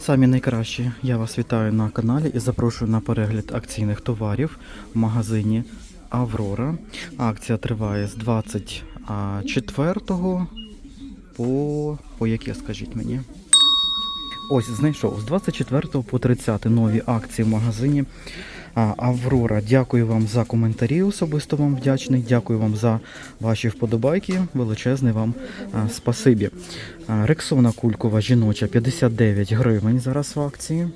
Самі найкращі. Я вас вітаю на каналі і запрошую на перегляд акційних товарів в магазині Аврора. Акція триває з 24 по. по яке, скажіть мені? Ось знайшов з 24 по 30 нові акції в магазині Аврора. Дякую вам за коментарі. Особисто вам вдячний. Дякую вам за ваші вподобайки. Величезне вам спасибі. Рексона кулькова жіноча 59 гривень зараз в акції.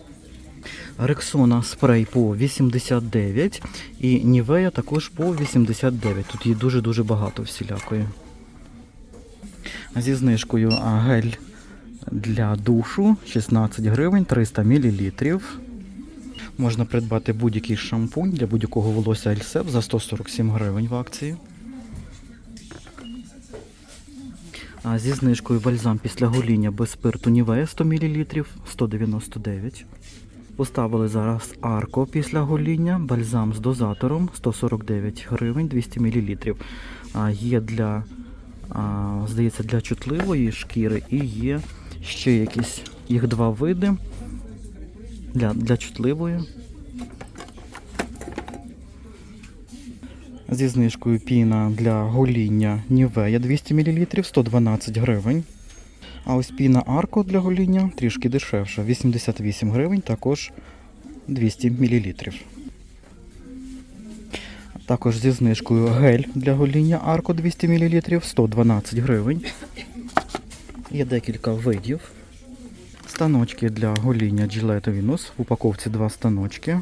Рексона спрей по 89 і Нівея також по 89. Тут її дуже-дуже багато всілякої. Зі знижкою гель для душу 16 гривень 300 мл. Можна придбати будь-який шампунь для будь-якого волосся Ельсеп за 147 гривень в акції. А зі знижкою бальзам після гоління без спирту Нівея 100 мл 199. Поставили зараз арко після гоління, бальзам з дозатором 149 гривень 200 мл. А, є для, а, здається, для чутливої шкіри і є ще якісь їх два види для, для чутливої. Зі знижкою піна для гоління Нівея 200 мл 112 гривень. А ось піна Арко для гоління трішки дешевша 88 гривень, також 200 мл. Також зі знижкою гель для гоління Арко 200 мл 112 гривень. Є декілька видів. Станочки для гоління Gillette Venus. В упаковці два станочки.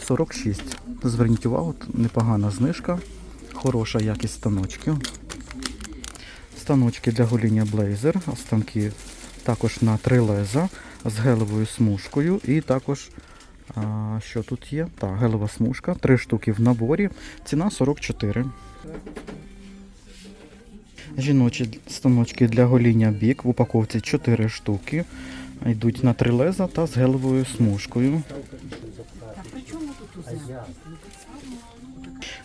46. Зверніть увагу, непогана знижка. Хороша якість станочків. Станочки для гоління Blazer. Станки також на три леза з гелевою смужкою. І також, а, що тут є? Так, гелева смужка. Три штуки в наборі. Ціна 44. Жіночі станочки для гоління бік в упаковці 4 штуки. Йдуть на три леза та з гелевою смужкою.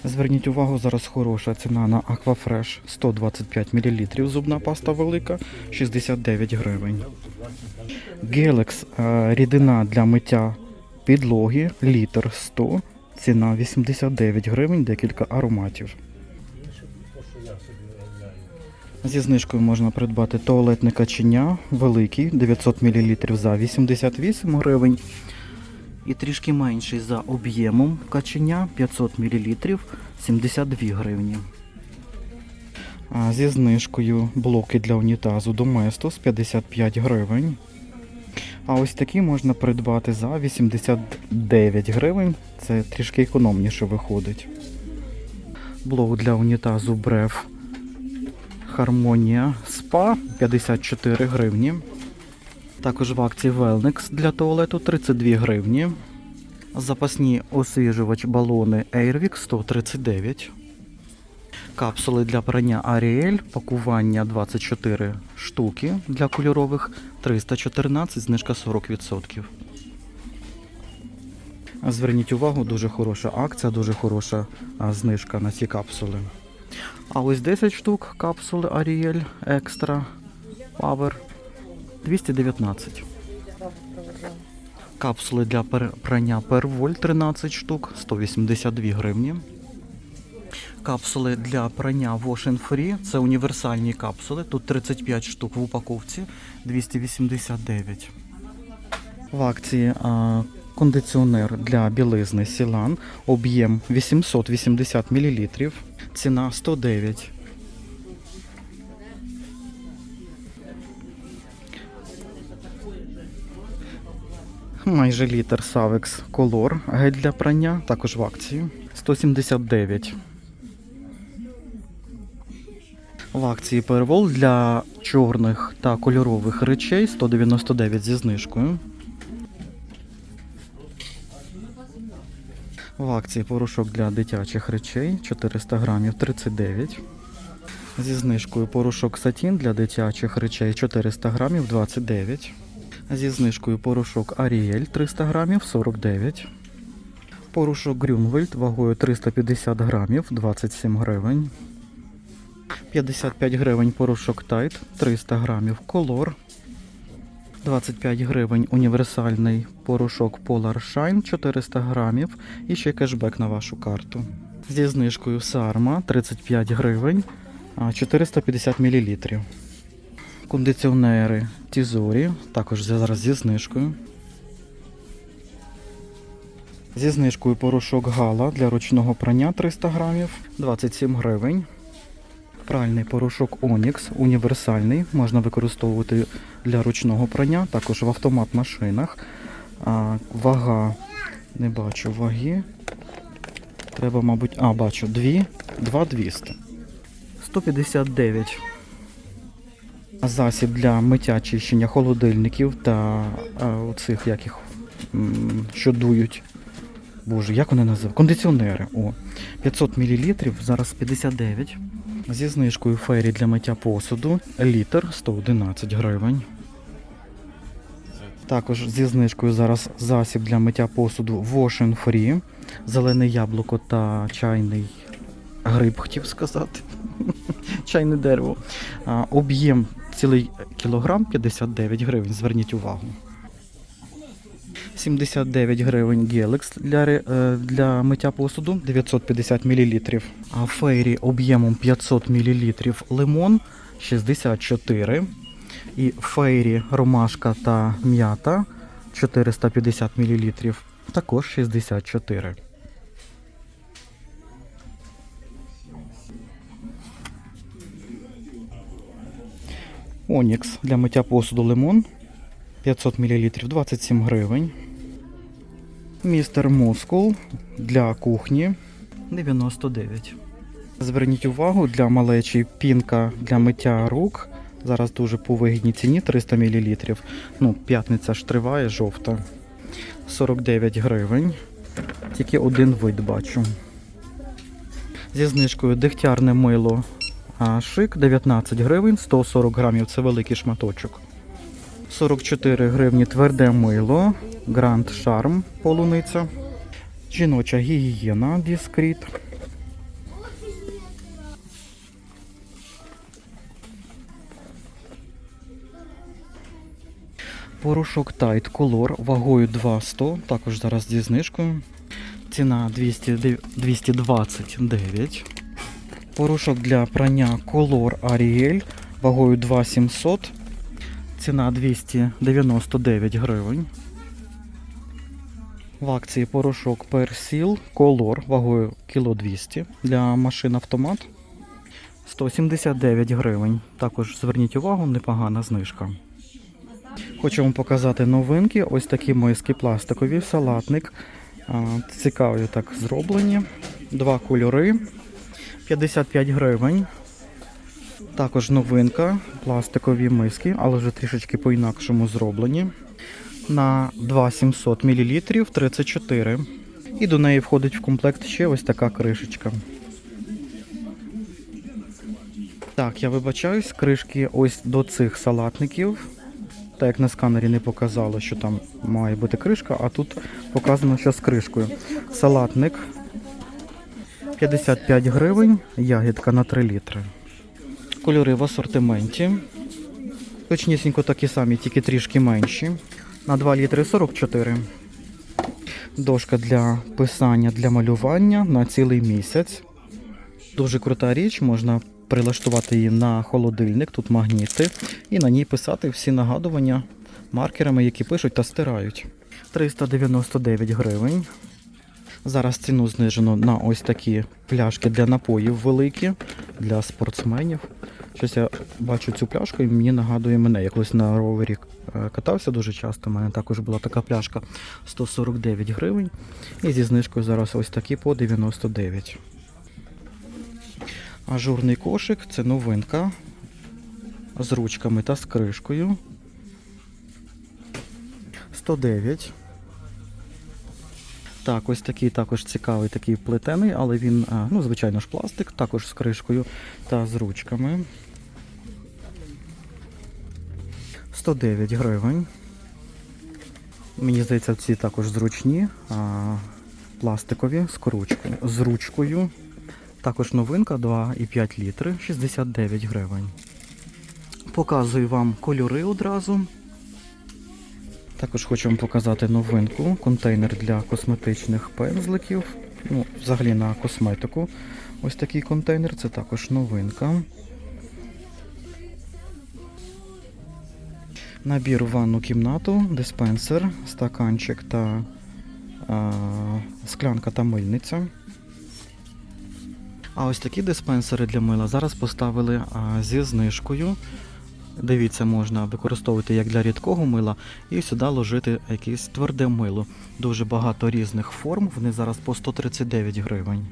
Зверніть увагу, зараз хороша ціна на Aquafresh 125 мл. Зубна паста велика 69 гривень. Gelex е, рідина для миття підлоги літр 100. Ціна 89 гривень, декілька ароматів. Зі знижкою можна придбати туалетне каченя великий 900 мл за 88 гривень. І трішки менший за об'ємом каченя 500 мл 72 гривні. А зі знижкою блоки для унітазу Domestos 55 гривень. А ось такі можна придбати за 89 гривень. Це трішки економніше виходить. Блок для унітазу Брев Хармонія Спа 54 гривні. Також в акції Велникс для туалету 32 гривні. Запасні освіжувач балони Airwick 139. Капсули для прання Ariel, пакування 24 штуки для кольорових 314, знижка 40%. Зверніть увагу, дуже хороша акція, дуже хороша знижка на ці капсули. А ось 10 штук капсули Ariel Extra Power 219. Капсули для прання Perwoll 13 штук 182 гривні. Капсули для прання Wash and Free це універсальні капсули. Тут 35 штук в упаковці 289. В акції а, кондиціонер для білизни Сілан. Об'єм 880 мл. Ціна 109. Майже літр Savex Color гель для прання, також в акції 179. В акції Перевол для чорних та кольорових речей 199 зі знижкою. В акції порошок для дитячих речей 400 грамів 39. Зі знижкою порошок сатін для дитячих речей 400 грамів 29. Зі знижкою порошок Аріель 300 грамів 49. Порошок Грюнвельд вагою 350 грамів 27 гривень. 55 гривень порошок Тайт 300 грамів колор. 25 гривень універсальний порошок Polar Shine 400 грамів і ще кешбек на вашу карту. Зі знижкою Сарма 35 гривень 450 мл. Кондиціонери Тізорі, також зараз зі знижкою. Зі знижкою порошок Гала для ручного прання 300 грамів 27 гривень. Пральний порошок Onyx універсальний, можна використовувати для ручного прання, також в автомат машинах. Вага, не бачу ваги. Треба, мабуть, а, бачу, 2, 2200. 159. Засіб для миття чищення холодильників та оцих яких, м, що дують. Боже, як вони називають? Кондиціонери. О, 500 мл, зараз 59. Зі знижкою фері для миття посуду. Літр 111 гривень. Також зі знижкою зараз засіб для миття посуду Wash Free. Зелене яблуко та чайний гриб, хотів сказати. Чайне дерево. Об'єм цілий кілограм 59 гривень. Зверніть увагу. 79 гривень Гелекс для, е, для миття посуду 950 мл. А фейрі об'ємом 500 мл лимон 64. І фейрі ромашка та м'ята 450 мл також 64. Онікс для миття посуду лимон 500 мл 27 гривень. Містер Мускул для кухні 99. Зверніть увагу для малечі пінка для миття рук. Зараз дуже по вигідній ціні 300 мл. Ну, п'ятниця ж триває, жовта. 49 гривень. Тільки один вид бачу. Зі знижкою дегтярне мило а, шик 19 гривень, 140 грамів це великий шматочок. 44 гривні тверде мило, Гранд Шарм полуниця. Жіноча гігієна Діскріт. Порошок Tide Color вагою 200, також зараз зі знижкою. Ціна 200, 229. Порошок для прання Color Ariel вагою 2700. Ціна 299 гривень. В акції порошок Persil Color вагою кіло 200 для машин автомат. 179 гривень. Також зверніть увагу, непогана знижка. Хочу вам показати новинки. Ось такі миски пластикові, салатник. Цікаві так зроблені. Два кольори. 55 гривень. Також новинка, пластикові миски, але вже трішечки по-інакшому зроблені. На 2700 мл 34. І до неї входить в комплект ще ось така кришечка. Так, я вибачаюсь, кришки ось до цих салатників. Так як на сканері не показало, що там має бути кришка, а тут показано, що з кришкою. Салатник 55 гривень, ягідка на 3 літри. Кольори в асортименті. Точнісінько такі самі, тільки трішки менші. На 2 літри 44. Дошка для писання, для малювання на цілий місяць. Дуже крута річ, можна прилаштувати її на холодильник, тут магніти, і на ній писати всі нагадування маркерами, які пишуть та стирають. 399 гривень. Зараз ціну знижено на ось такі пляшки для напоїв великі, для спортсменів. Щось я бачу цю пляшку і мені нагадує мене. Я колись на ровері е, катався дуже часто. У мене також була така пляшка 149 гривень. І зі знижкою зараз ось такі по 99. Ажурний кошик це новинка з ручками та з кришкою. 109. Так, ось такий також цікавий, такий плетений, але він, ну, звичайно ж, пластик, також з кришкою та з ручками. 109 гривень. Мені здається, ці також зручні, а, пластикові з, кручкою, з ручкою. Також новинка 2,5 літри, 69 гривень. Показую вам кольори одразу. Також хочу вам показати новинку. Контейнер для косметичних пензликів. Ну, взагалі на косметику. Ось такий контейнер, це також новинка. Набір в ванну кімнату, диспенсер, стаканчик та а, склянка та мильниця. А ось такі диспенсери для мила зараз поставили а, зі знижкою. Дивіться, можна використовувати як для рідкого мила і сюди ложити якесь тверде мило. Дуже багато різних форм, вони зараз по 139 гривень.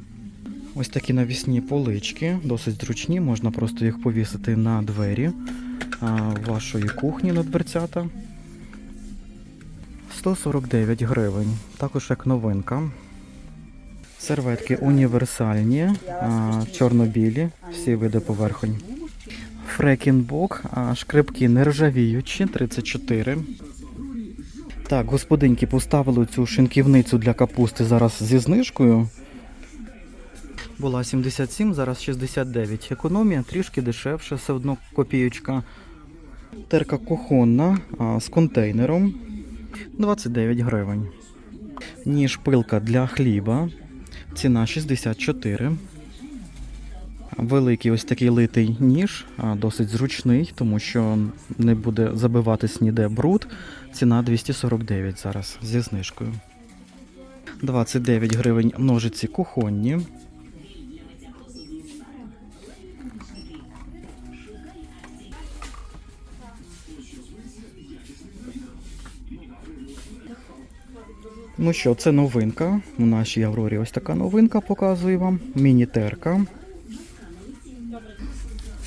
Ось такі навісні полички, досить зручні, можна просто їх повісити на двері вашої кухні на дверцята. 149 гривень. Також як новинка. Серветки універсальні, чорно-білі, всі види поверхонь. Фрекінбок, шкрипки нержавіючі, 34. Так, господинки поставили цю шинківницю для капусти зараз зі знижкою. Була 77, зараз 69. Економія трішки дешевше, все одно копієчка. Терка кухонна а, з контейнером 29 гривень. Ніж пилка для хліба. Ціна 64. Великий ось такий литий ніж, а, досить зручний, тому що не буде забиватись ніде бруд. Ціна 249 зараз зі знижкою. 29 гривень ножиці кухонні. Ну що, це новинка. У нашій Аврорі ось така новинка показую вам. Міні-терка.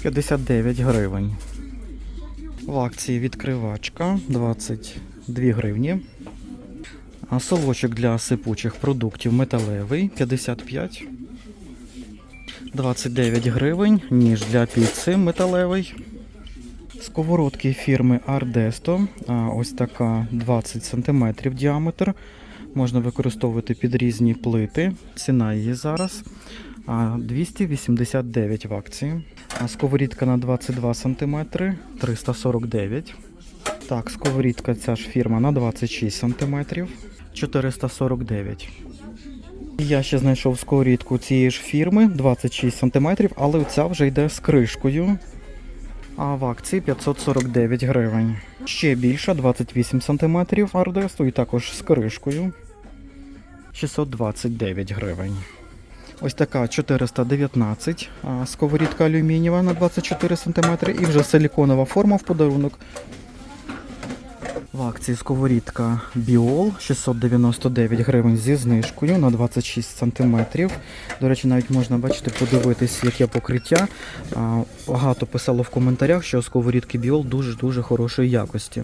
59 гривень. В акції відкривачка 22 гривні. А солочок для сипучих продуктів металевий 55. 29 гривень. Ніж для піци металевий. Сковородки фірми Ardesto. Ось така 20 см діаметр. Можна використовувати під різні плити. Ціна її зараз а, 289 в акції. Сковорідка на 22 см 349. Так, сковорідка ця ж фірма на 26 см 449. Я ще знайшов сковорідку цієї ж фірми 26 см, але ця вже йде з кришкою. А в акції 549 гривень. Ще більша 28 см ардесту і також з кришкою 629 гривень. Ось така 419 а, сковорідка алюмінієва на 24 см і вже силіконова форма в подарунок. В акції сковорідка Біол 699 гривень зі знижкою на 26 см. До речі, навіть можна бачити, подивитись, яке покриття. Багато писало в коментарях, що сковорідки Біол дуже-дуже хорошої якості.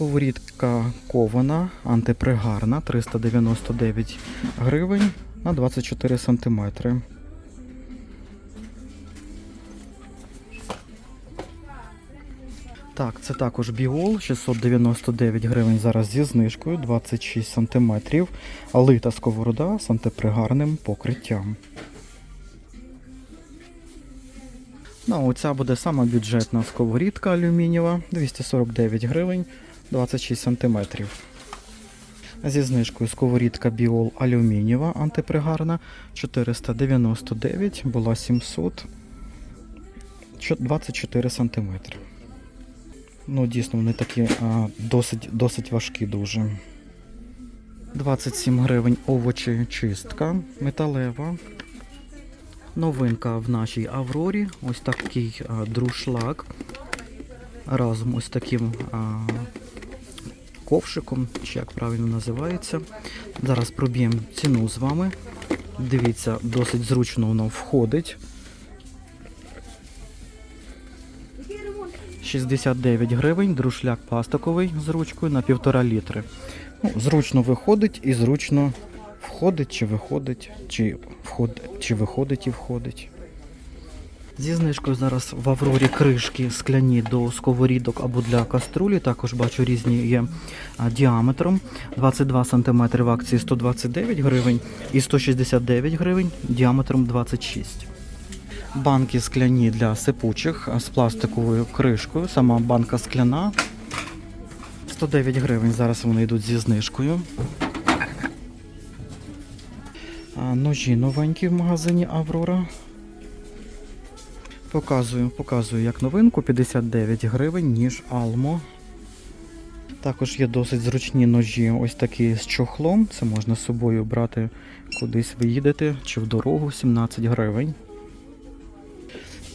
Сковорідка кована, антипригарна 399 гривень на 24 см. Так, це також біол 699 гривень зараз зі знижкою 26 см. Лита сковорода з антипригарним покриттям. Ну, оця буде сама бюджетна сковорідка алюмінієва 249 гривень 26 см. Зі знижкою сковорідка Біол алюмінієва антипригарна 499, була 700 24 см. Ну, дійсно, вони такі а, досить, досить важкі дуже. 27 гривень овочі чистка металева. Новинка в нашій Аврорі. Ось такий а, друшлаг. Разом ось таким а, ковшиком, чи як правильно називається. Зараз проб'ємо ціну з вами. Дивіться, досить зручно воно входить. 69 гривень, друшляк пластиковий з ручкою на 1,5 літри. Ну, зручно виходить і зручно входить чи виходить, чи, вход, чи виходить і входить. Зі знижкою зараз в Аврорі кришки скляні до сковорідок або для каструлі. Також бачу різні є діаметром. 22 см в акції 129 гривень і 169 гривень діаметром 26. Банки скляні для сипучих з пластиковою кришкою. Сама банка скляна. 109 гривень. Зараз вони йдуть зі знижкою. Ножі новенькі в магазині Аврора. Показую, показую як новинку 59 гривень, ніж Алмо. Також є досить зручні ножі, ось такі з чохлом. Це можна з собою брати кудись ви їдете чи в дорогу 17 гривень.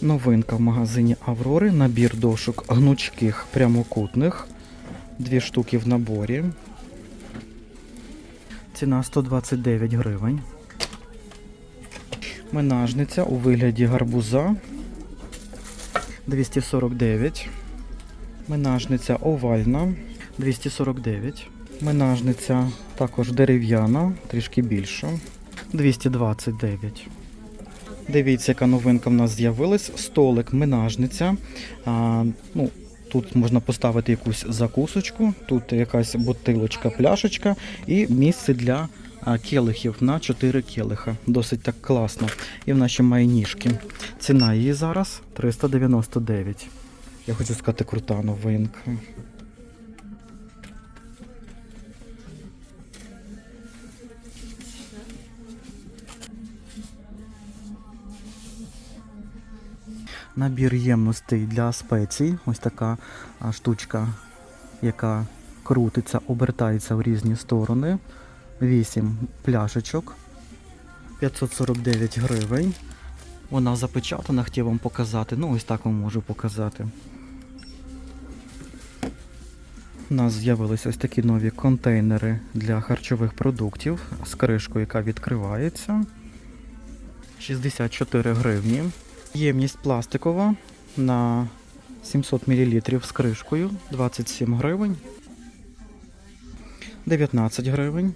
Новинка в магазині Аврори. Набір дошок гнучких прямокутних. Дві штуки в наборі. Ціна 129 гривень. Менажниця у вигляді гарбуза 249. Менажниця овальна 249. Менажниця також дерев'яна, трішки більша. 229. Дивіться, яка новинка в нас з'явилась. Столик менажниця. А, ну, тут можна поставити якусь закусочку, тут якась бутилочка, пляшечка і місце для келихів на 4 келиха. Досить так класно. І в наші має ніжки. Ціна її зараз 399. Я хочу сказати, крута новинка. Набір ємностей для спецій. Ось така штучка, яка крутиться, обертається в різні сторони. 8 пляшечок. 549 гривень. Вона запечатана, хотів вам показати. Ну, ось так вам можу показати. У нас з'явились ось такі нові контейнери для харчових продуктів з кришкою, яка відкривається. 64 гривні. Ємність пластикова на 700 мл з кришкою 27 гривень. 19 гривень.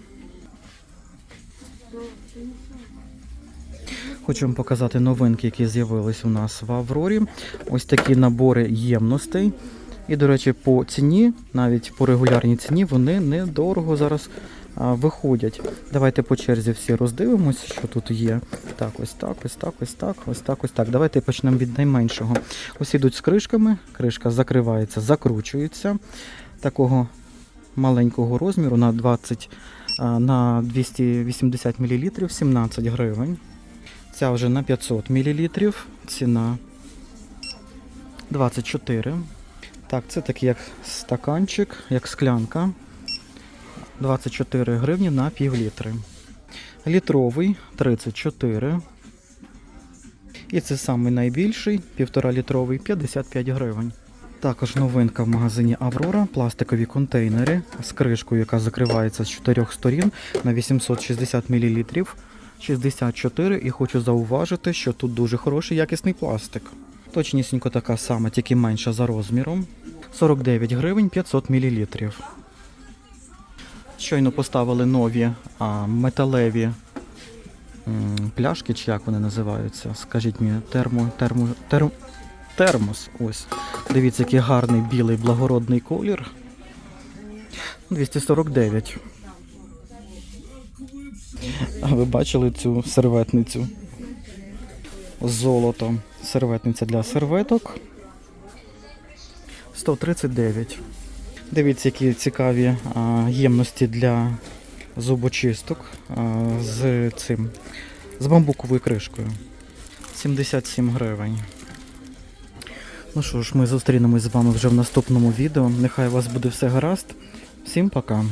Хочу вам показати новинки, які з'явились у нас в Аврорі. Ось такі набори ємностей. І, до речі, по ціні, навіть по регулярній ціні, вони недорого зараз а, виходять. Давайте по черзі всі роздивимось, що тут є. Так, ось так, ось так, ось так, ось так, ось так. Давайте почнемо від найменшого. Ось ідуть з кришками, кришка закривається, закручується. Такого маленького розміру на 20 на 280 мл 17 гривень. Ця вже на 500 мл. Ціна 24. Так, це такий як стаканчик, як склянка. 24 гривні на пів літри. Літровий 34. І це самий найбільший, 1,5 літровий 55 гривень. Також новинка в магазині Аврора, пластикові контейнери з кришкою, яка закривається з чотирьох сторін на 860 мл. 64 і хочу зауважити, що тут дуже хороший якісний пластик. Точнісінько така сама, тільки менша за розміром. 49 гривень 500 мл. Щойно поставили нові а, металеві м, пляшки, чи як вони називаються. Скажіть мені, термо, термо, терм, термос. Ось. Дивіться, який гарний білий благородний колір. 249. А ви бачили цю серветницю? Золото. Серветниця для серветок. 139. Дивіться, які цікаві а, ємності для зубочисток а, з цим. З бамбуковою кришкою. 77 гривень. Ну що ж, ми зустрінемось з вами вже в наступному відео. Нехай у вас буде все гаразд. Всім пока.